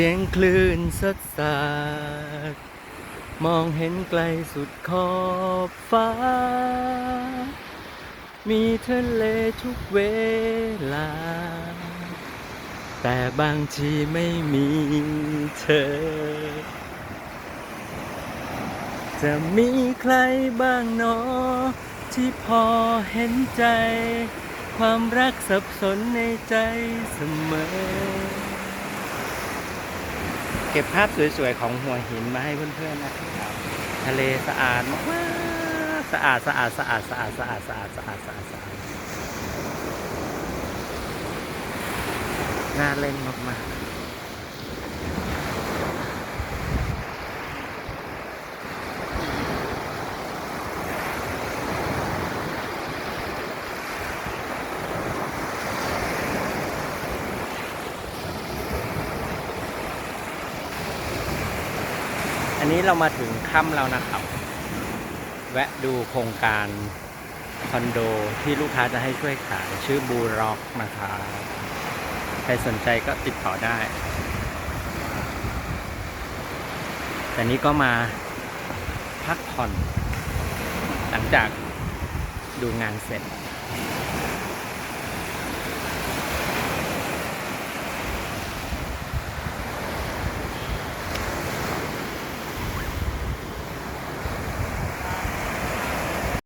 สียงคลื่นสัดสาดมองเห็นไกลสุดขอบฟ้า มีทะเลทุกเวลา แต่บางทีไม่มีเธอ จะมีใครบ้างเนอที่พอเห็นใจ ความรักสับสนในใจเสมอ เก็บภาพสวยๆของหัวหินมาให้เพื่อนๆนะครับทะเลสะอาดมากๆสะอาดสะอาดสะอาดสะอาดสะอาดสะอาดสะอาดสะอาดสะอาดน่าเล่นมากๆ นนี้เรามาถึงค่ำแล้วนะครับ แวะดูโครงการคอนโดที่ลูกค้าจะให้ช่วยขายชื่อบูร็อกนะครับใครสนใจก็ติดต่อได้ แต่นี้ก็มาพักผ่อน หลังจากดูงานเสร็จ